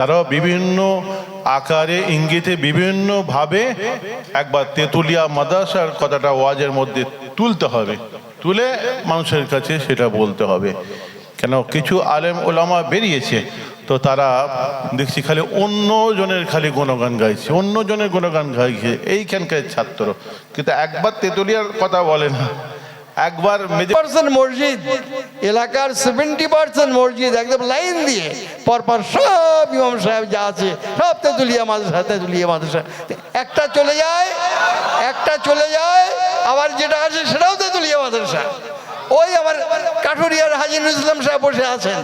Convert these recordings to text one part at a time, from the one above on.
তারাও বিভিন্ন আকারে, ইঙ্গিতে বিভিন্নভাবে একবার তেঁতুলিয়া মাদ্রাসার কথাটা ওয়াজের মধ্যে তুলতে হবে। তুলে মানুষের কাছে সেটা বলতে হবে। কেন? কিছু আলেম ওলামা বেরিয়েছে, তো তারা দেখছি খালি অন্য জনের খালি গুণগান গাইছে অন্য জনের গুণগান গাইছে, এইখানকার ছাত্র। কিন্তু একবার তেঁতুলিয়ার কথা বলে না। একবার পার্সেন্ট মসজিদ, এলাকার সেভেন্টি পার্সেন্ট মসজিদ, একদম লাইন দিয়ে পরপর সব ইমাম সাহেব যা আছে, সব তেঁতুলিয়া মাদ্রাসা তেঁতুলিয়া মাদ্রাসা। একটা চলে যায়, একটা চলে যায়, আবার যেটা আছে সেটাও তেঁতুলিয়া মাদ্রাসা। ওই আমার কাঠুরিয়ার হাজি ইসলাম সাহেব বসে আছেন।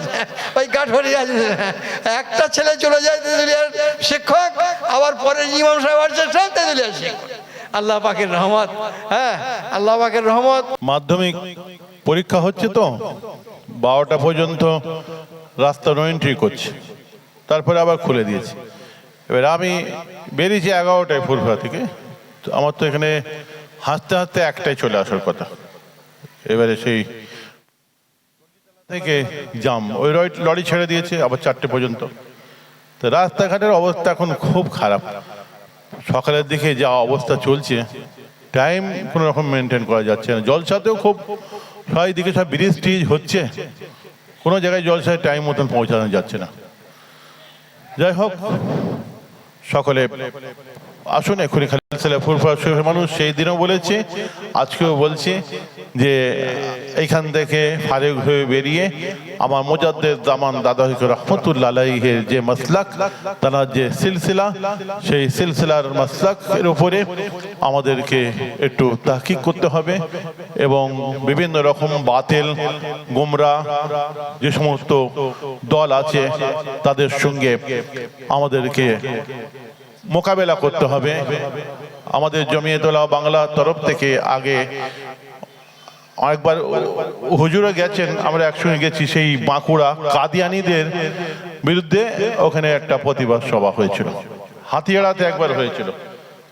ওই কাঠুরিয়া একটা ছেলে চলে যায় তেঁতুলিয়ার শিক্ষক, আবার পরে ইমাম সাহেব আসছে, সব তেঁতুলিয়ার শিক্ষক। আল্লাহ পাকের রহমত। হ্যাঁ আল্লাহ পাকের রহমত। মাধ্যমিক পরীক্ষা হচ্ছে তো, বারোটা পর্যন্ত রাস্তা এন্ট্রি করছে। তারপরে আবার খুলে দিয়েছে। এবার আমি বেরিয়েছি এগারোটায় ফুরফুরা থেকে। তো আমার তো এখানে হাসতে হাসতে একটাই চলে আসার কথা। এবারে সেই থেকে জাম ওই লরি ছেড়ে দিয়েছে, আবার চারটে পর্যন্ত। তো রাস্তাঘাটের অবস্থা এখন খুব খারাপ। সকালের দিকে যা অবস্থা চলছে টাইম কোনো রকম মেনটেন করা যাচ্ছে না। জলসাতেও খুব সবাই দিকে সব ব্রিজ টিজ হচ্ছে। কোনো জায়গায় জলসায় টাইম মতন পৌঁছানো যাচ্ছে না। যাই হোক সকলে আসুন, এক্ষুনি খালি ফুরফুরা শরীফের মানুষ সেই দিনও বলেছে, আজকেও বলছি যে, এইখান থেকে ফারেক হয়ে বেরিয়ে আমার মোজাদ্দের জামান দাদা রহমতুল্লাহ আলাইহের যে মাসলাক, তারা যে সিলসিলা, সেই সিলসিলার মাসলাকের উপরে আমাদেরকে একটু তাহকিক করতে হবে এবং বিভিন্ন রকম বাতিল, গোমরা, যে সমস্ত দল আছে তাদের সঙ্গে আমাদেরকে মোকাবেলা করতে হবে। আমাদের জমিয়তলা বাংলা তরফ থেকে আগে অনেকবার হুজুরে গেছেন, আমরা একসঙ্গে গেছি সেই বাঁকুড়া কাদিয়ানিদের বিরুদ্ধে। ওখানে একটা প্রতিবাদ সভা হয়েছিল হাতিয়াড়াতে একবার হয়েছিল।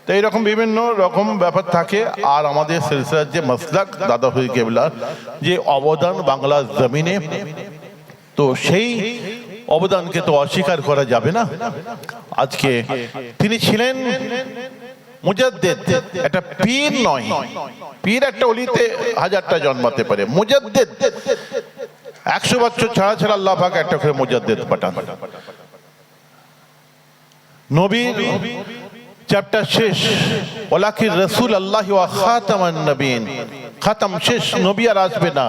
তো এইরকম বিভিন্ন রকম ব্যাপার থাকে। আর আমাদের সিলসিলার যে মাসলাক দাদা হয়ে কেবলার যে অবদান বাংলার জমিনে, তো সেই অবদানকে তো অস্বীকার করা যাবে না। আজকে তিনি ছিলেন মুজাদ্দেদ, একটা পীর নয়। পীর একটা অলিতে হাজারটা জন্মাতে পারে। মুজাদ্দেদ, একশো বছর ছাড়া ছাড়া আল্লাহ পাক একটা করে মুজাদ্দেদ পাঠান। নবীর চ্যাপ্টার শেষ ওলাকির রসুল আল্লাহ খাতামান নবীন। খাতাম শেষ, নবী আর আসবে না।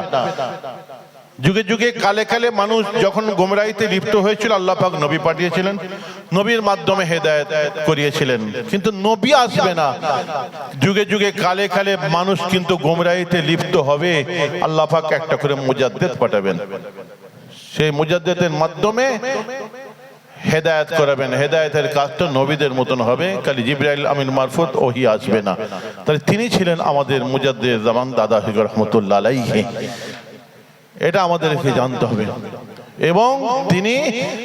যুগে যুগে কালে কালে মানুষ যখন গোমরাইতে লিপ্ত হয়েছিল, আল্লাহ পাক নবী পাঠিয়েছিলেন। নবীর মাধ্যমে হেদায়েত করিয়েছিলেন। কিন্তু নবী আসবে না। যুগে যুগে কালে কালে মানুষ কিন্তু গোমরাইতে লিপ্ত হবে। আল্লাহ পাক একটা করে মুজাদ্দেদ পাঠাবেন। সেই মুজাদ্দেদের মাধ্যমে হেদায়েত করাবেন। হেদায়েতের কাজটা নবীদের মতন হবে। কালি জিব্রাইল আমিন মারফত ওহি আসবে না। তাহলে তিনি ছিলেন আমাদের মুজাদ্দের জামান দাদা হিগ রহমতুল্লাহ আলাইহি। এটা আমাদেরকে জানতে হবে। এবং তিনি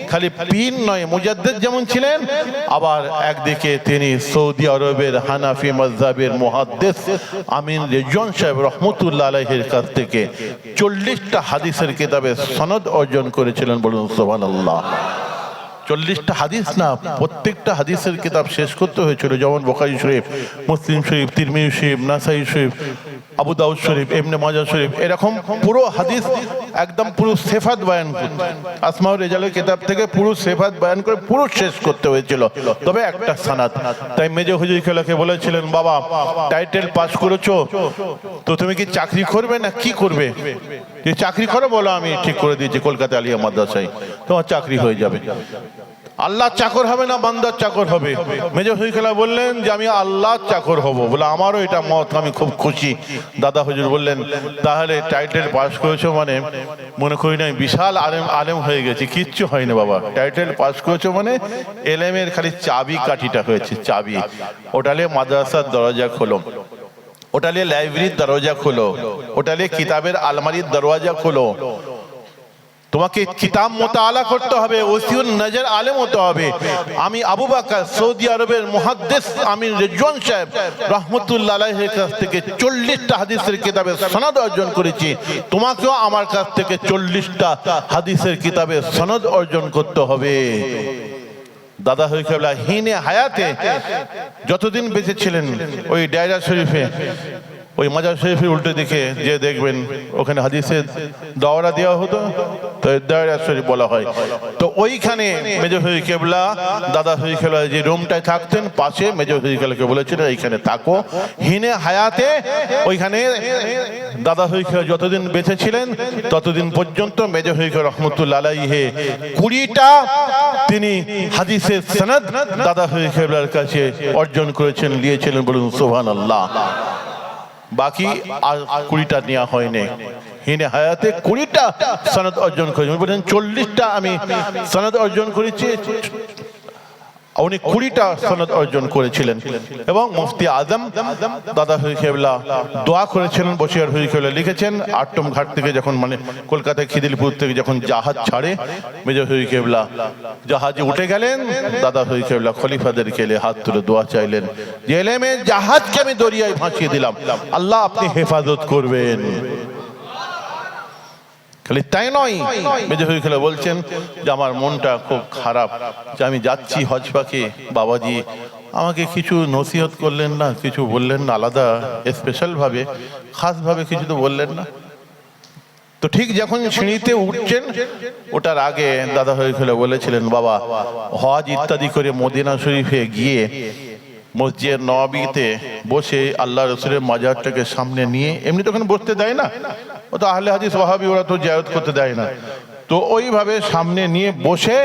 খালি পীর নয় মুজাদ্দেদ যেমন ছিলেন আবার একদিকে তিনি সৌদি আরবের হানাফি মজহাবের মুহাদ্দিস আমিন রেজন সাহেব রহমতুল্লাহ আলাইহির কাছ থেকে চল্লিশটা হাদিসের কিতাবে সনদ অর্জন করেছিলেন বলুন সোহান আল্লাহ চল্লিশটা হাদিস না প্রত্যেকটা হাদিসের কিতাব শেষ করতে হয়েছিল যেমন বোখারি শরীফ মুসলিম শরীফ তিরমিজি শরীফ নাসাই শরীফ আবু দাউদ শরীফ এমনি মাজা শরীফ, এরকম পুরো হাদিস একদম পুরো সেফাত বয়ান করতে আসমাউর রেজালের কিতাব থেকে পুরো সেফাত বয়ান করে পুরো শেষ করতে হয়েছিল। তবে একটা সানাত, তাই মেজে হুজুর খেলাকে বলেছিলেন, বাবা, টাইটেল পাস করেছ? তো তুমি কি চাকরি করবে না কি করবে? যে চাকরি করো বলো, আমি ঠিক করে দিয়েছি কলকাতা আলিয়া মাদ্রাসায়। তোমার চাকরি হয়ে যাবে। আল্লাহ চাকর হবে না বান্দার চাকর হবে? মেজর হইখেলা বললেন যে, আমি আল্লাহ চাকর হব। বলে, আমারও এটা মত, আমি খুব খুশি। দাদা হুজুর বললেন, তাহলে টাইটেল পাস করেছ মানে মনে করি না বিশাল আলেম আলেম হয়ে গেছে, কিচ্ছু হয়নি বাবা। টাইটেল পাস করেছ মানে এলেমের খালি চাবি কাঠিটা হয়েছে, চাবি। ওটালে মাদ্রাসার দরজা খোলো। ওটালে লাইব্রেরির দরজা খোলো। ওটালে কিতাবের আলমারির দরওয়াজা খোলো। তোমাকে কিতাব মোতালা করতে হবে ওসিউল নজর আলেম হতে হবে। আমি আবু বাকর সৌদি আরবের মুহাদ্দিস আমিন রেজওয়ান সাহেব রহমতুল্লাহ আলাইহির কাছ থেকে চল্লিশটা হাদিসের কিতাবে সনদ অর্জন করেছি। তোমাকেও আমার কাছ থেকে চল্লিশটা হাদিসের কিতাবে সনদ অর্জন করতে হবে। দাদা হয়ে কেবলা হিনে হায়াতে যতদিন বেঁচে ছিলেন ওই ডায়রা শরীফে ওই মাজার শরীফের উল্টো দিকে যে দেখবেন ওখানে হাদিসের দাওয়ারা দেওয়া হতো, তো দায়রা শরীফ বলা হয়। তো ওইখানে মেজর হয়ে কেবলা, দাদা হয়ে কেবলা যে রুমটায় থাকতেন, পাশে মেজর হয়ে কেবলাকে বলেছিলেন, এইখানে থাকো। হিনে হায়াতে ওইখানে দাদা হয়ে কেবলা যতদিন বেঁচে ছিলেন ততদিন পর্যন্ত মেজর হয়ে কেবলা রহমতুল্লাহ আলাইহে কুড়িটা তিনি হাদিসের সনদ দাদা হয়ে কেবলার কাছে অর্জন করেছেন নিয়েছিলেন বলুন সোহান আল্লাহ বাকি কুড়িটা নেওয়া হয়নি। হিনে হায়াতে কুড়িটা সনদ অর্জন করেছি। বলেন চল্লিশটা আমি সনদ অর্জন করেছি। উনি কুড়িটা সনদ অর্জন করেছিলেন। এবং মুফতি আজম দাদা হরিকেবলা দোয়া করেছিলেন বসিয়ার হরিকেবলা লিখেছেন, আটম ঘাট থেকে যখন মানে কলকাতায় খিদিলপুর থেকে যখন জাহাজ ছাড়ে মেজর হরিকেবলা জাহাজে উঠে গেলেন, দাদা হরিকেবলা খলিফাদের কেলে হাত তুলে দোয়া চাইলেন যে এলেমে জাহাজকে আমি দরিয়ায় ভাসিয়ে দিলাম, আল্লাহ আপনি হেফাজত করবেন। খালি তাই নয় মেজর হয়ে খেলে বলছেন যে আমার মনটা খুব খারাপ যে আমি যাচ্ছি হজ পাকে বাবাজি আমাকে কিছু নসিহত করলেন না কিছু বললেন না আলাদা স্পেশালভাবে খাসভাবে কিছু তো বললেন না। তো ঠিক যখন সিঁড়িতে উঠছেন ওটার আগে দাদা হয়ে খেলে বলেছিলেন বাবা হজ ইত্যাদি করে মদিনা শরীফে গিয়ে মসজিদ নবাবিতে বসে আল্লাহ রসুলের মাজারটাকে সামনে নিয়ে এমনি তো ওখানে বসতে দেয় না। ও তো আহলে হাদিস ওয়াহাবি, ওরা তো জায়ত করতে দেয় না। তো ওইভাবে সামনে নিয়ে বসে,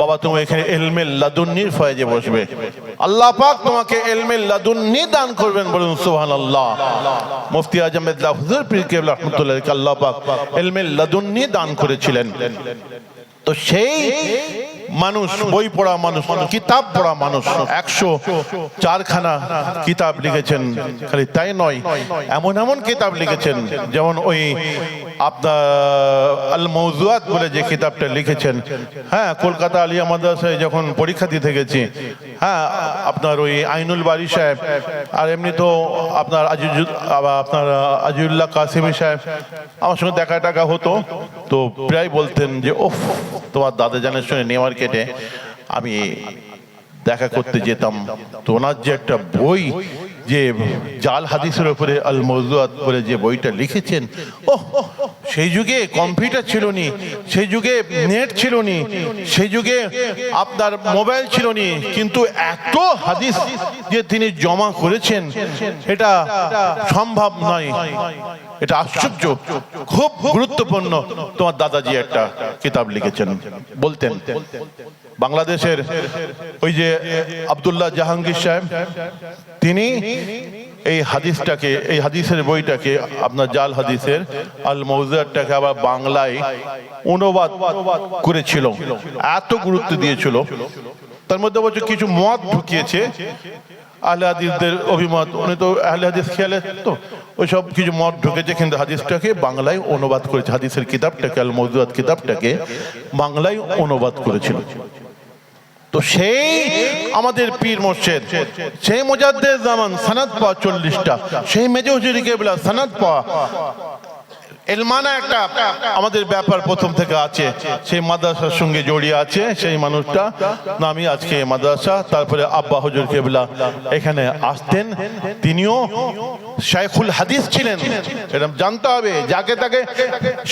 বাবা তুমি এখানে এলমে লাদুন্নির ফয়েজে বসবে। আল্লাহ পাক তোমাকে এলমে লাদুন্নি দান করবেন বলুন সুবহান আল্লাহ মুফতি আজম হুজুর রহমতুল্লাহ আল্লাহ পাক এলমে লাদুন্নি দান করেছিলেন। তো সেই মানুষ বই পড়া মানুষ কিতাব পড়া মানুষ একশো চারখানা কিতাব লিখেছেন। খালি তাই নয় এমন এমন কিতাব লিখেছেন যেমন ওই আপনার আল মৌজুয়াত বলে যে কিতাবটা লিখেছেন। হ্যাঁ কলকাতা আলিয়া মাদ্রাসায় যখন পরীক্ষা দিতে গেছি হ্যাঁ আপনার ওই আইনুল বারি সাহেব, আর এমনি তো আপনার আপনার আজিউল্লাহ কাসিমি সাহেব, আমার সঙ্গে দেখা টাকা হতো। তো প্রায় বলতেন যে ওফ তোমার দাদা জানের সঙ্গে নিউ মার্কেটে আমি দেখা করতে যেতাম। তো ওনার যে একটা বই, যে জাল হাদিসের উপরে আল মজুয়াত বলে যে বইটা লিখেছেন ও সেই যুগে কম্পিউটার ছিল নি সেই যুগে নেট ছিল নি সেই যুগে আপনার মোবাইল ছিল নি কিন্তু এত হাদিস যে তিনি জমা করেছেন, এটা সম্ভব নয়। এটা আশ্চর্য, খুব গুরুত্বপূর্ণ। তোমার দাদাজি একটা কিতাব লিখেছেন, বলতেন, বাংলাদেশের ওই যে আবদুল্লাহ জাহাঙ্গীর সাহেব, তিনি এই হাদিসটাকে, এই হাদিসের বইটাকে, আপনার জাল হাদিসের আল মৌজারটাকে আবার বাংলায় অনুবাদ করেছিল, এত গুরুত্ব দিয়েছিল। তার মধ্যে অবশ্য কিছু মত ঢুকিয়েছে আহলে হাদিসদের অভিমত, উনি তো আহলে হাদিস খেয়ালে তো, ওইসব কিছু মত ঢুকেছে, কিন্তু হাদিসটাকে বাংলায় অনুবাদ করেছে, হাদিসের কিতাবটাকে আল মৌজুয়াত কিতাবটাকে বাংলায় অনুবাদ করেছিল। তো সেই আমাদের পীর মসজিদ সেই মোজাদ্দের জামান সানাদ পাওয়া চল্লিশটা, সেই মেজে হুজুরি কেবলা সানাদ পাওয়া এলমানা একটা আমাদের ব্যাপার প্রথম থেকে আছে। সেই মাদ্রাসার সঙ্গে জড়িয়ে আছে সেই মানুষটা। নামি আজকে মাদ্রাসা, তারপরে আব্বা হুজুর কেবলা এখানে আসতেন। তিনিও শাইখুল হাদিস ছিলেন। এরকম জানতে হবে, যাকে তাকে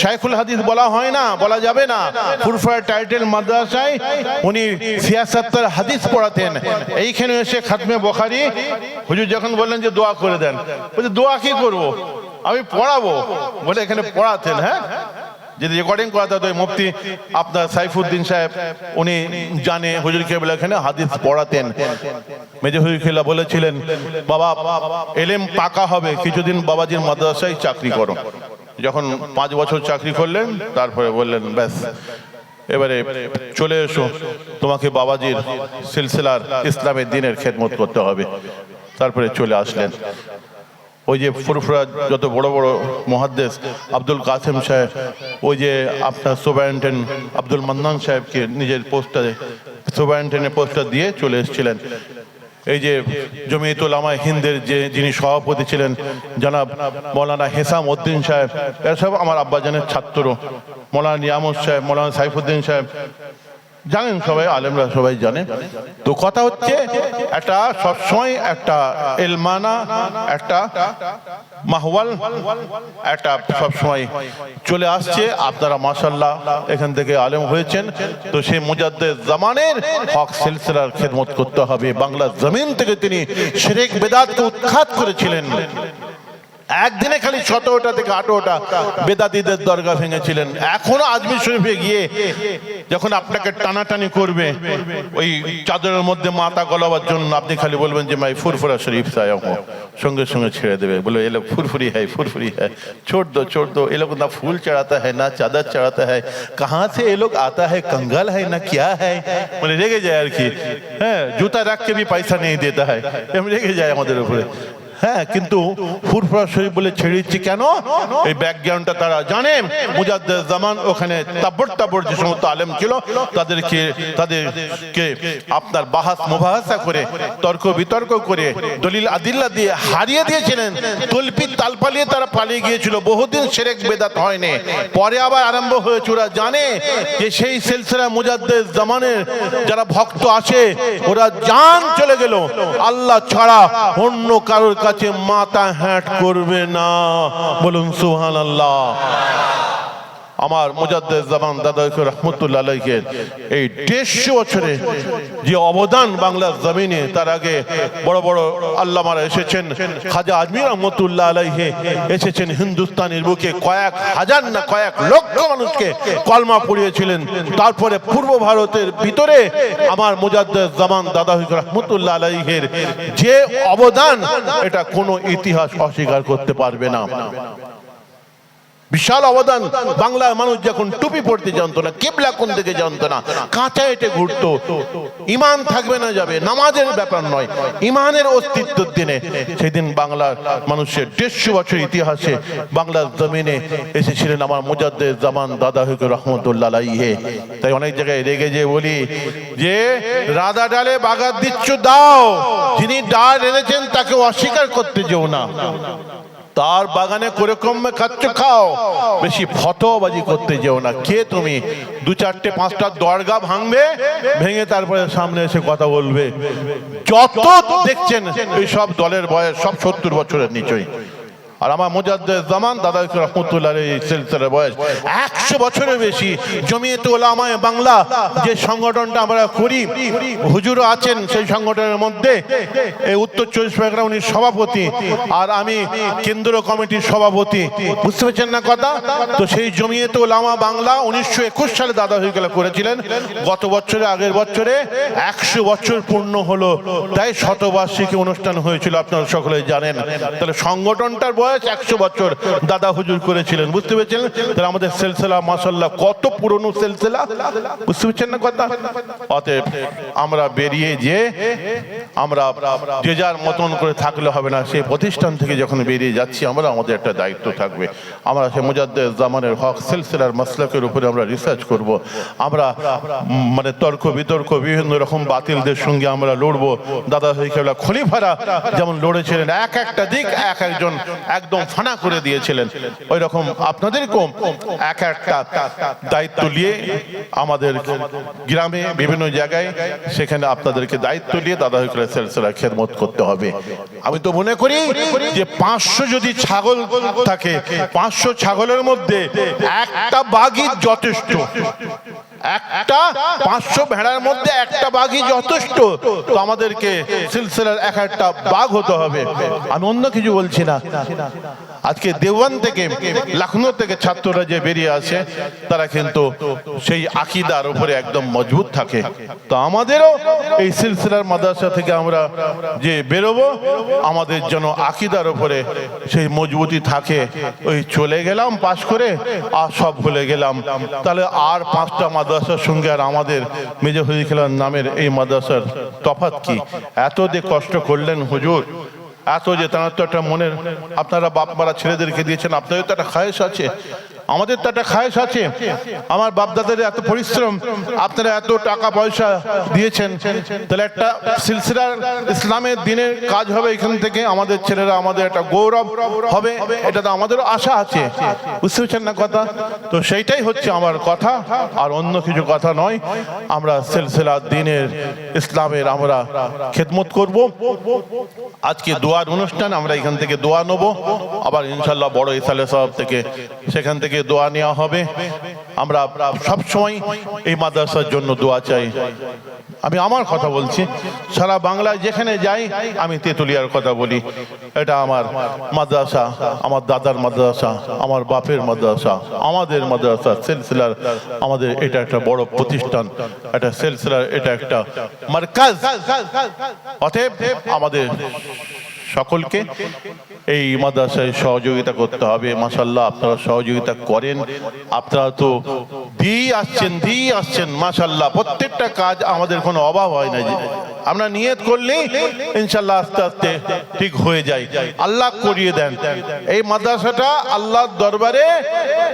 শাইখুল হাদিস বলা হয় না, বলা যাবে না। ফুরফুরা টাইটেল মাদ্রাসায় উনি সিয়াসাত্তার হাদিস পড়াতেন। এইখানে এসে খাতমে বখারি হুজুর যখন বললেন যে দোয়া করে দেন, বলছে, দোয়া কি করব? আমি পড়াবো বলে এখানে পড়াতেন হ্যাঁ? যদি রেকর্ডিং করাতে হতো মুফতি আপনার সাইফুদ্দিন সাহেব, উনি জানে হুজুর কেবলা এখানে হাদিস পড়াতেন। মেজে হুজুর কেবলা বলেছিলেন, বাবা, এলেম পাকা হবে, কিছুদিন বাবাজির মাদ্রাসায় চাকরি করো। যখন পাঁচ বছর চাকরি করলেন, তারপরে বললেন, ব্যাস, এবারে চলে এসো, তোমাকে বাবাজির সিলসিলার ইসলামের দিনের খেদমত করতে হবে। তারপরে চলে আসলেন। ওই যে ফুরফুরা যত বড় বড় মহাদ্দেশ, আব্দুল কাসেম সাহেব, ওই যে আপনার সুপারিনটেন আব্দুল মান্নান সাহেবকে নিজের পোস্টারে সুপারিনটেনের পোস্টার দিয়ে চলে এসেছিলেন। এই যে জমিয়তুল আমায় হিন্দের যে যিনি সভাপতি ছিলেন, জনাব মৌলানা হেসাম উদ্দিন সাহেব, এরা সব আমার আব্বাজানের ছাত্র। মৌলানা নিয়ামত সাহেব, মৌলানা সাইফুদ্দিন সাহেব জানেন সবাই, আলেমরা সবাই জানে। তো কথা হচ্ছে, একটা সবসময় একটা এলমানা, একটা মাহওয়াল, একটা সবসময় চলে আসছে। আপনারা মাসাল্লাহ এখান থেকে আলেম হয়েছেন। তো সেই মুজাদ্দের জামানের হক সিলসিলার খেদমত করতে হবে। বাংলার জমিন থেকে তিনি শেরেক বেদাতকে উৎখাত করেছিলেন। একদিনে খালি সতেরোটা থেকে আঠেরোটা বেদাতিদের দরগা ভেঙেছিলেন এখনো আজমির শরীফে গিয়ে যখন আপনাকে টানাটানি করবে ওই চাদরের মধ্যে মাথা গলাবার জন্য আপনি খালি বলবেন যে মাই ফুরফুরা শরীফ সায় সঙ্গে সঙ্গে ছেড়ে দেবে বলে এলো ফুরফুরি है फुरफुरी है छोड़ दो छोड़ दो ये लोग ना फूल चढ़ाता है ना चादर चढ़ाता है कहाँ से ये लोग आता है कंगाल है ना क्या है মানে রেগে যায় আর কি হ্যাঁ জুতা রাখকে भी पैसा नहीं देता है এমনি রেগে যায় আমাদের উপরে হ্যাঁ কিন্তু ফুরফুরা শরীফ বলে ছেড়ে দিচ্ছি কেন? এই ব্যাকগ্রাউন্ডটা তারা জানে। মুজাদ্দের জামান ওখানে তাবড় তাবড় যে সমস্ত আলেম ছিল, তাদেরকে তাদেরকে আপনার বাহাস, মুবাহাসা করে, তর্ক বিতর্ক করে দলিল আদিল্লা দিয়ে হারিয়ে দিয়েছিলেন। তলপি তাল পালিয়ে তারা পালিয়ে গিয়েছিল। বহুদিন সেরেক বেদাত হয়নি। পরে আবার আরম্ভ হয়েছে। ওরা জানে যে সেই সিলসিলা মুজাদ্দের জামানের যারা ভক্ত আছে, ওরা জান চলে গেল। আল্লাহ ছাড়া অন্য কারোর কাছে মাথা হ্যাট করবে না। বলুন সুহান আল্লাহ আমার মুজাদ্দের জামান দাদাকে রহমতুল্লাহ আলাইকে এই দেড়শো বছরে যে অবদান বাংলার জমিনে, তার আগে বড় বড় আল্লামারা এসেছেন। খাজা আজমির রহমতুল্লাহ আলাইহে এসেছেন হিন্দুস্তানের বুকে। কয়েক হাজার না কয়েক লক্ষ মানুষকে কলমা পড়িয়েছিলেন। তারপরে পূর্ব ভারতের ভিতরে আমার মুজাদ্দের জামান দাদা রহমতুল্লাহ আলাইহের যে অবদান, এটা কোনো ইতিহাস অস্বীকার করতে পারবে না। বিশাল অবদান বাংলার মানুষ যখন টুপি পড়তে জানতো না, কেবলা কোন দিকে জানতো না, কাঁচা এটে ঘুরতো, ইমান থাকবে না যাবে, নামাজের ব্যাপার নয়, ইমানের অস্তিত্বের দিনে। সেদিন বাংলার মানুষের দেড়শো বছর ইতিহাসে বাংলার জমিনে এসেছিলেন আমার মুজাদ্দের জামান দাদা হুক রহমতুল্লাহ আলাইহে। তাই অনেক জায়গায় রেগে যে বলি, যে রাধা ডালে বাগার দিচ্ছ দাও, যিনি ডাল এনেছেন তাকে অস্বীকার করতে যেও না। তার বাগানে করে খাচ্ছ, খাও। বেশি ফটোবাজি করতে যেও না। কে তুমি? দু চারটে, পাঁচটা দরগা ভাঙবে, ভেঙে তারপরে সামনে এসে কথা বলবে। যত দেখছেন এই সব দলের বয়স সব সত্তর বছরের নিচই। আর আমার মোজাদ্দের জামান, দাদা রহমতুল্লাহ এই সিলসিলার বয়স, একশো বছরের বেশি। জমিয়েতে ওলামায় বাংলা, যে সংগঠনটা আমরা করি, হুজুরও আছেন সেই সংগঠনের মধ্যে, এই উত্তর চব্বিশ পরগনা উনি সভাপতি, আর আমি কেন্দ্র কমিটির সভাপতি। বুঝতে পারছেন না কথা? তো সেই জমিয়েতে ওলামা বাংলা উনিশশো একুশ সালে দাদা হয়ে গেলে করেছিলেন। গত বছরে, আগের বছরে একশো বছর পূর্ণ হলো। তাই শতবার্ষিকী অনুষ্ঠান হয়েছিল, আপনারা সকলে জানেন। তাহলে সংগঠনটার বয়স একশো বছর। দাদা হুজুর করেছিলেন, বুঝতে পেরেছেন? তাহলে আমাদের সেলসেলা মাসাল্লাহ কত পুরনো সেলসেলা? বুঝতে পারছেন না কথা? অতএব আমরা বেরিয়ে যে আমরা যে যার মতন করে থাকলে হবে না, সেই প্রতিষ্ঠান থেকে যখন বেরিয়ে যাচ্ছি, আমরা আমাদের একটা দায়িত্ব থাকবে। আমরা সে মুজাদ্দের জামানের হক সিলসিলার মাসলাকের উপরে আমরা রিসার্চ করব। আমরা মানে তর্ক বিতর্ক, বিভিন্ন রকম বাতিলদের সঙ্গে আমরা লড়বো। দাদা হইকেবলা খলিফারা যেমন লড়েছিলেন, এক একটা দিক এক একজন একদম ফানা করে দিয়েছিলেন। ওই রকম আপনাদের কম এক একটা দায়িত্ব নিয়ে আমাদের গ্রামে বিভিন্ন জায়গায় সেখানে আপনাদেরকে দায়িত্ব নিয়ে দাদা হইকলা সেলসেলা খেদমত করতে হবে। আমি তো মনে করি যে পাঁচশো যদি ছাগল থাকে, পাঁচশো ছাগলের মধ্যে একটা বাঘই যথেষ্ট। একটা পাঁচশো ভেড়ার মধ্যে একটা বাঘই যথেষ্ট। তো আমাদেরকে সিলসিলার এক একটা বাঘ হতে হবে। আমি অন্য কিছু বলছি না। আজকে দেওয়ান থেকে, লখনৌ থেকে ছাত্ররা যে বেরিয়ে আসে, তারা কিন্তু সেই আকিদার উপরে একদম মজবুত থাকে। তো আমাদেরও এই সিলসিলার মাদ্রাসা থেকে আমরা যে বেরোবো, আমাদের যেন আকিদার উপরে সেই মজবুতি থাকে। ওই চলে গেলাম, পাশ করে আর সব ভুলে গেলাম। তাহলে আর পাঁচটা মাদ্রাসার সঙ্গে আর আমাদের মেজে হয়ে খেলার নামের এই মাদ্রাসার তফাৎ কি? এত যে কষ্ট করলেন হুজুর এত যে তার তো একটা মনের আপনারা বাপ মারা ছেলেদেরকে দিয়েছেন, আপনাদের তো একটা খায়েশ আছে। আমাদের তো একটা খায়েশ আছে। আমার বাপদাদের এত পরিশ্রম, আপনারা এত টাকা পয়সা দিয়েছেন। তাহলে একটা সিলসিলার ইসলামের দিনের কাজ হবে এখান থেকে। আমাদের ছেলেরা আমাদের একটা গৌরব হবে, এটা তো আমাদেরও আশা আছে। বুঝতে পারছেন না কথা? তো সেইটাই হচ্ছে আমার কথা, আর অন্য কিছু কথা নয়। আমরা সিলসিলা দিনের ইসলামের আমরা খেদমত করব। আজকে দোয়ার অনুষ্ঠান, আমরা এখান থেকে দোয়া নেব। আবার ইনশাল্লাহ বড় ইসালে সাহেব থেকে সেখান থেকে দোয়া নেওয়া হবে। আমরা সব সময় এই মাদ্রাসার জন্য দোয়া চাই। আমি আমার কথা বলছি, সারা বাংলায় যেখানে যাই, আমি তেতুলিয়ার কথা বলি। এটা আমার মাদ্রাসা, আমার দাদার মাদ্রাসা, আমার বাপের মাদ্রাসা, আমাদের মাদ্রাসা, সিলসিলার আমাদের এটা একটা বড় প্রতিষ্ঠান এটা সিলসিলার এটা একটা মার্কাজ। অতএব আমাদের সকলকে এই মাদ্রাসায় সহযোগিতা করতে হবে। মাসাল্লাহ আপনারা সহযোগিতা করেন। আপনারা তো দিয়ে আসছেন দিয়ে আসছেন মাসাল্লাহ প্রত্যেকটা কাজ আমাদের কোনো অভাব হয় না আমরা নিয়ত করলেই ইনশাল্লাহ আস্তে আস্তে ঠিক হয়ে যায়। আল্লাহ করিয়ে দেন। এই মাদ্রাসাটা আল্লাহর দরবারে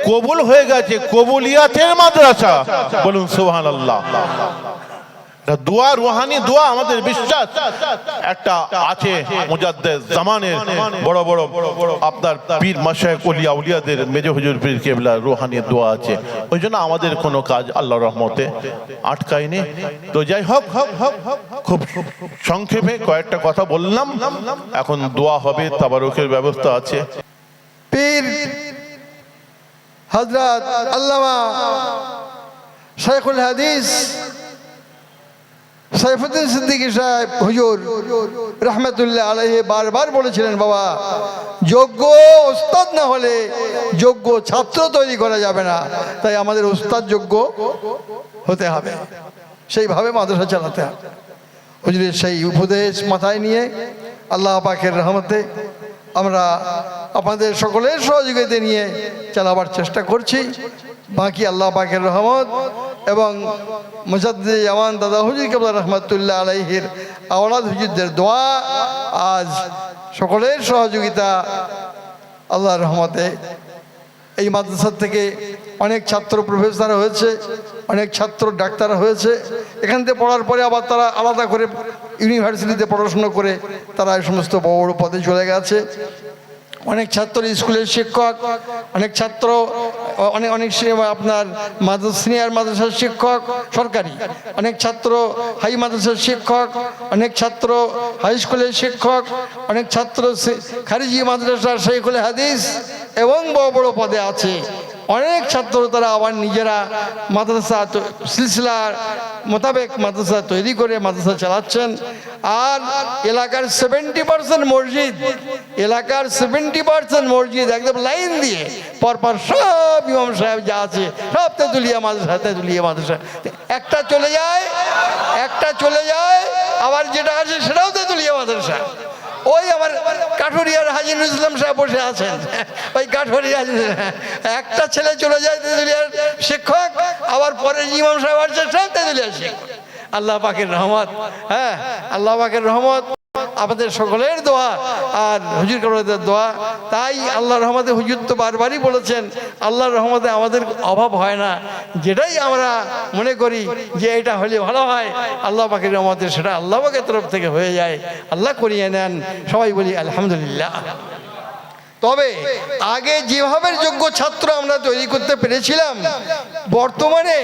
কবুল হয়ে গেছে। কবুলিয়াতের মাদ্রাসা। বলুন সুবহান আল্লাহ দোয়া রুহানি দোয়া আমাদের বিশ্বাস। একটা আছে মুজাদ্দেদ জামানের, বড় বড় আপনার পীর মাশায়েখ ওলিয়া উলিয়াদের মেজে হুজুর পীর কেবলা রুহানি দোয়া আছে। ওই জন্য আমাদের কোনো কাজ আল্লাহ রহমতে আটকায়নি। তো যাই হোক, খুব সংক্ষেপে কয়েকটা কথা বললাম। এখন দোয়া হবে, তাবারুকের ব্যবস্থা আছে। পীর হজরত আল্লামা শেখুল হাদিস সাইফুদ্দিন সিদ্দিকী সাহেব, হুজুর, রহমতুল্লাহ আলহে বারবার বলেছিলেন, বাবা, যোগ্য ওস্তাদ না হলে যোগ্য ছাত্র তৈরি করা যাবে না। তাই আমাদের ওস্তাদ যোগ্য হতে হবে। সেইভাবে মাদ্রাসা চালাতে হবে। হুজুরের সেই উপদেশ মাথায় নিয়ে আল্লাহ পাকের রহমতে আমরা আপনাদের সকলের সহযোগিতা নিয়ে চালাবার চেষ্টা করছি। বাকি আল্লাহ পাকের রহমত এবং মুজাদ্দিদ জামান দাদা হুজুর কেবলা রহমতুল্লাহ আলাইহির আওলাদ হুজুরদের দোয়া আজ সকলের সহযোগিতা আল্লাহর রহমতে এই মাদ্রাসার থেকে অনেক ছাত্র প্রফেসর হয়েছে, অনেক ছাত্র ডাক্তার হয়েছে। এখান থেকে পড়ার পরে আবার তারা আলাদা করে ইউনিভার্সিটিতে পড়াশুনো করে তারা এই সমস্ত বড় বড় পদে চলে গেছে। অনেক ছাত্র স্কুলের শিক্ষক, অনেক ছাত্র, অনেক অনেক আপনার মাদ্রাস সিনিয়র মাদ্রাসার শিক্ষক, সরকারি। অনেক ছাত্র হাই মাদ্রাসার শিক্ষক, অনেক ছাত্র হাই স্কুলের শিক্ষক, অনেক ছাত্র খারিজি মাদ্রাসার শেখুল হাদিস এবং বড় বড় পদে আছে। অনেক ছাত্র তারা আবার নিজেরা মাদ্রাসা সিলসিলার মোতাবেক মাদ্রাসা তৈরি করে মাদ্রাসা চালাচ্ছেন। আর এলাকার সেভেন্টি পার্সেন্ট মসজিদ, এলাকার সেভেন্টি পার্সেন্ট মসজিদ একদম লাইন দিয়ে পরপর সব ইমাম সাহেব যা আছে, সব তেঁতুলিয়া মাদ্রাসা তেঁতুলিয়া মাদ্রাসা। একটা চলে যায়, একটা চলে যায়, আবার যেটা আছে সেটাও তেঁতুলিয়া মাদ্রাসা। ওই আমার কাঠুরিয়ার হাজি নজরুলাম সাহেব বসে আছেন। ওই কাঠুরিয়া একটা ছেলে চলে যায় তেঁতুলিয়ার শিক্ষক, আবার পরে ইমাম সাহেব আসছে তেঁতুলিয়ার শিক্ষক। আল্লাহ পাকের রহমত। হ্যাঁ আল্লাহ পাকের রহমত। আমাদের সকলের দোয়া, আর হুজুর কামরাদের দোয়া। তাই আল্লাহ রহমতে হুজুর তো বারবারই বলেছেন আল্লাহ রহমতে আমাদের অভাব হয় না। যেটাই আমরা মনে করি যে এটা হলে ভালো হয়, আল্লাহ পাখির রহমতে সেটা আল্লাহ পাকের তরফ থেকে হয়ে যায়। আল্লাহ করিয়ে নেন। সবাই বলি আলহামদুলিল্লাহ। তবে আগে যেভাবে যোগ্য ছাত্র আমরা তৈরি করতে পেরেছিলাম, বর্তমানে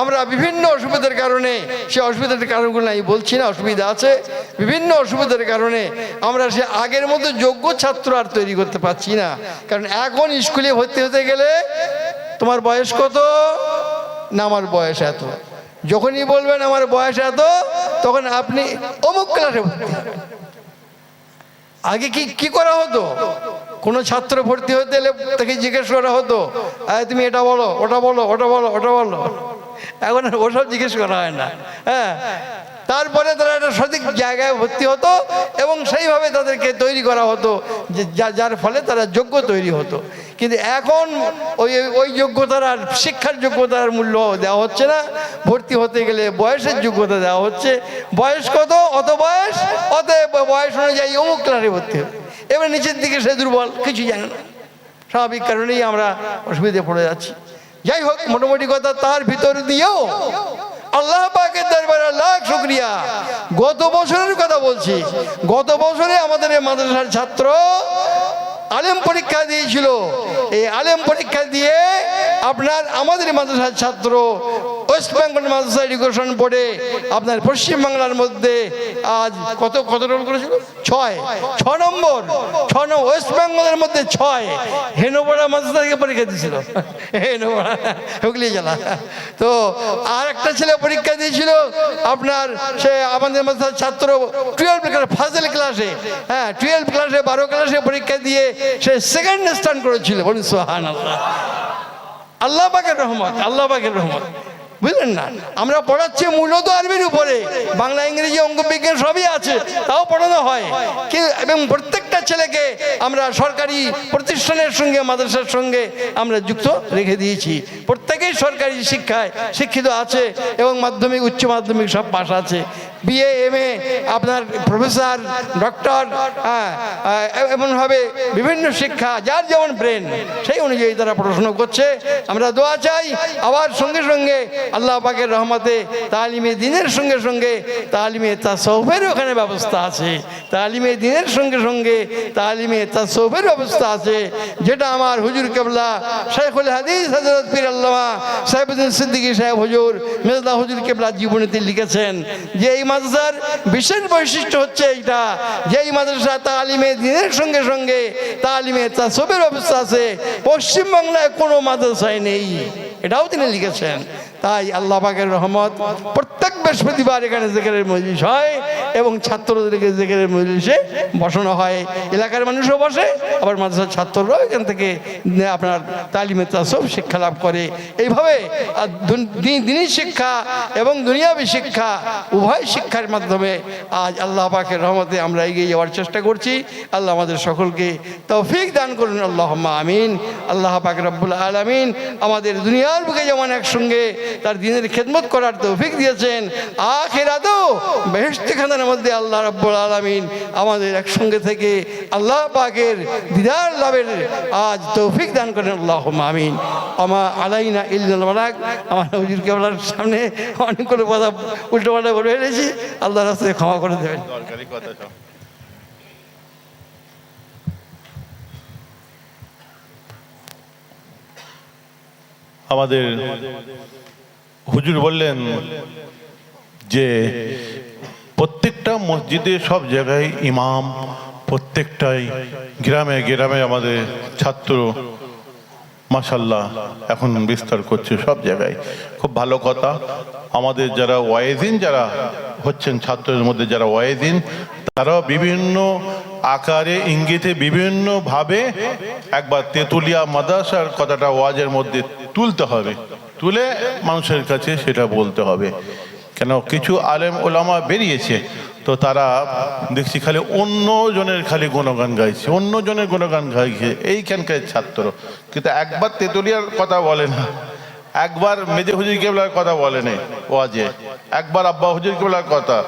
আমরা বিভিন্ন অসুবিধার কারণে, সে অসুবিধার কারণগুলো আমি বলছি না, অসুবিধা আছে, বিভিন্ন অসুবিধার কারণে আমরা সে আগের মতো যোগ্য ছাত্র আর তৈরি করতে পারছি না। কারণ এখন স্কুলে ভর্তি হতে গেলে তোমার বয়স কত? না, আমার বয়স এত। যখনই বলবেন আমার বয়স এত, তখন আপনি অমুক ক্লাসে ভর্তি। আগে কি কি করা হতো? কোনো ছাত্র ভর্তি হতে এলে তাকে জিজ্ঞেস করা হতো "আয়, তুমি এটা বলো ওটা বলো ওটা বলো ওটা বলো। এখন আর ওসব জিজ্ঞেস করা হয় না। হ্যাঁ তারপরে তারা একটা সঠিক জায়গায় ভর্তি হতো এবং সেইভাবে তাদেরকে তৈরি করা হতো যার ফলে তারা যোগ্য তৈরি হতো। কিন্তু এখন ওই ওই যোগ্যতার আর শিক্ষার যোগ্যতার মূল্য দেওয়া হচ্ছে না। ভর্তি হতে গেলে বয়সের যোগ্যতা দেওয়া হচ্ছে। বয়স কত? অত বয়স? অতএব বয়স অনুযায়ী অমুক ক্লাসে ভর্তি হবে। এবার নিচের দিকে সে দুর্বল কিছু জানে না। স্বাভাবিক কারণেই আমরা অসুবিধে পড়ে যাচ্ছি। যাই হোক, মোটামুটি কথা তার ভিতর দিয়েও আল্লাহ পাকের দরবারে লাখ শুক্রিয়া। গত বছরের কথা বলছি। গত বছরে আমাদের মাদ্রাসার ছাত্র আলেম পরীক্ষা দিয়েছিল। এই আলেম পরীক্ষা দিয়ে আপনার আমাদের মাদ্রাসার ছাত্র ওয়েস্ট বেঙ্গল মাদ্রাসা এডুকেশন বোর্ডে আপনার পশ্চিমবাংলার মধ্যে আজ কত কত রোল করেছিল? ছয়। ছ নম্বর। ছ নম্বর ওয়েস্ট বেঙ্গলের মধ্যে ছয়। হেনোপাড়া মাদ্রাসা থেকে পরীক্ষা দিয়েছিল। হেনোপাড়া হুগলি জেলা। তো আর একটা ছেলে পরীক্ষা দিয়েছিল, আপনার সে আমাদের মাদ্রাসার ছাত্র টুয়েলভ ক্লাস ফাজল ক্লাসে হ্যাঁ টুয়েলভ ক্লাসে বারো ক্লাসে পরীক্ষা দিয়ে সে সেকেন্ড স্থান করেছিল। বলুন সোহান আল্লাহ আল্লাহ পাকের রহমত আল্লাহ পাকের রহমত। বুঝলেন না? আমরা পড়াচ্ছি মূলত আরবির উপরে। বাংলা, ইংরেজি অঙ্ক বিজ্ঞান সবই আছে, তাও পড়ানো হয়। এবং প্রত্যেকটা ছেলেকে আমরা সরকারি প্রতিষ্ঠানের সঙ্গে, মাদ্রাসার সঙ্গে আমরা যুক্ত রেখে দিয়েছি। প্রত্যেকেই সরকারি শিক্ষায় শিক্ষিত আছে এবং মাধ্যমিক, উচ্চ মাধ্যমিক সব পাশ আছে। বিএ এম এ আপনার প্রফেসর, ডক্টর হ্যাঁ এমনভাবে বিভিন্ন শিক্ষা, যার যেমন ব্রেন, সেই অনুযায়ী তারা পড়াশোনা করছে। আমরা দোয়া চাই, আবার সঙ্গে সঙ্গে আল্লাহ পাকের রহমতে তালিমে দিনের সঙ্গে সঙ্গে তালিমে তাসৌফের ওখানে ব্যবস্থা আছে। তালিমে দিনের সঙ্গে সঙ্গে তালিমে তাসৌফের ব্যবস্থা আছে। যেটা আমার হুজুর কেবলা শেখুল হাদিস হজরত পীর আল্লামা সাহেবুদ্দিন সিদ্দিকী সাহেব হুজুর মেজদা হুজুর কেবলা জীবনীতে লিখেছেন যে এই মাদ্রাসার বিশেষ বৈশিষ্ট্য হচ্ছে এইটা যে এই মাদ্রাসা তালিমে দিনের সঙ্গে সঙ্গে তালিমে তাসবের ব্যবস্থা আছে। পশ্চিমবাংলায় কোনো মাদ্রাসায় নেই। এটাও তিনি লিখেছেন। তাই আল্লাহ পাকের রহমত প্রত্যেক বৃহস্পতিবার এখানে জেকেরের মজলিস হয় এবং ছাত্রদেরকে জেকেরের মজলিসে বসানো হয়। এলাকার মানুষও বসে, আবার মাদ্রাসার ছাত্ররাও এখান থেকে আপনার তালিমে তাসব শিক্ষা লাভ করে। এইভাবে আর দিন- দিনী শিক্ষা এবং দুনিয়াবী শিক্ষা উভয় শিক্ষার মাধ্যমে আজ আল্লাহ পাকের রহমতে আমরা এগিয়ে যাওয়ার চেষ্টা করছি। আল্লাহ আমাদের সকলকে তৌফিক দান করুন আল্লাহ আমিন। আল্লাহ পাক রব্বুল আলমিন আমাদের দুনিয়ার বুকে যেমন একসঙ্গে তার দিনের খেদমত করার তৌফিক দিয়েছেন। আখেরাতেও বেহেস্তি খানের মধ্যে আল্লাহ রব্বুল আলমিন আমাদের একসঙ্গে থেকে আল্লাহ পাকের দিদার লাভের আজ তৌফিক দান করেন। আল্লাহ আমিন। আমা আলাইনা ইল্লাল বালাক আমার হুজুর কেবলার সামনে অনেকগুলো কথা উল্টো পাল্টা বলে ফেলেছি। আল্লাহ রাস্তায় ক্ষমা করে দেবেন। আমাদের হুজুর বললেন যে, প্রত্যেকটা মসজিদে সব জায়গায় ইমাম, প্রত্যেকটাই গ্রামে গ্রামে আমাদের ছাত্র মাসাল্লাহ এখন বিস্তার করছে সব জায়গায়। খুব ভালো কথা। আমাদের যারা ওয়াইদিন যারা হচ্ছেন, ছাত্রদের মধ্যে যারা ওয়াইদিন তারা বিভিন্ন আকারে, ইঙ্গিতে বিভিন্নভাবে একবার তেঁতুলিয়া মাদ্রাসার কথাটা ওয়াজের মধ্যে তুলতে হবে। তুলে মানুষের কাছে সেটা বলতে হবে। কেন? কিছু আলেম ওলামা বেরিয়েছে, তো তারা দেখছি খালি অন্য জনের খালি গুণগান গাইছে অন্য জনের গুণগান গাইছে। এইখানকার ছাত্র? কিন্তু একবার তেতুলিয়ার কথা বলে না। একবার মেজে হুজুর কেবলার কথা বলে বলেনি ওয়াজে। একবার আব্বা হুজুর কেবলার কথা।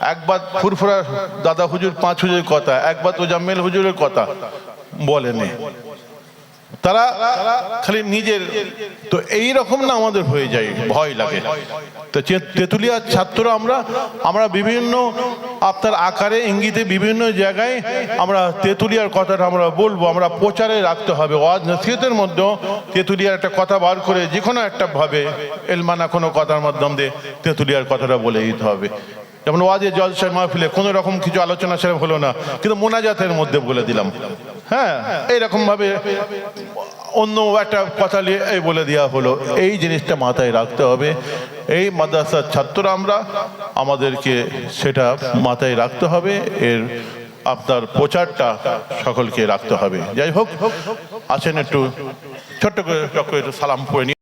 একবার ফুরফুরা দাদা হুজুর, পাঁচ হুজুরের কথা। একবার তোজাম্মেল হুজুরের কথা বলে বলেনি তারা খালি নিজের তো এই রকম না আমাদের হয়ে যায়, ভয় লাগে। তো তেঁতুলিয়ার ছাত্র আমরা আমরা বিভিন্ন আপনার আকারে, ইঙ্গিতে বিভিন্ন জায়গায় আমরা তেঁতুলিয়ার কথাটা আমরা বলব, আমরা প্রচারে রাখতে হবে। ওয়াজ নসিহতের মধ্যেও তেঁতুলিয়ার একটা কথা বার করে যে কোনো একটা ভাবে এলমানা কোনো কথার মাধ্যম দিয়ে তেঁতুলিয়ার কথাটা বলে দিতে হবে। যেমন ওয়াজে জলসায় মাহফিলে কোনো রকম কিছু আলোচনা সেরকম হলো না। কিন্তু মোনাজাতের মধ্যে বলে দিলাম। হ্যাঁ এইরকম ভাবে অন্য একটা কথা এই বলে দেওয়া হলো। এই জিনিসটা মাথায় রাখতে হবে। এই মাদ্রাসার ছাত্ররা আমরা, আমাদেরকে সেটা মাথায় রাখতে হবে। এর আপনার প্রচারটা সকলকে রাখতে হবে। যাই হোক আছেন একটু ছোট্ট করে একটু সালাম নিয়ে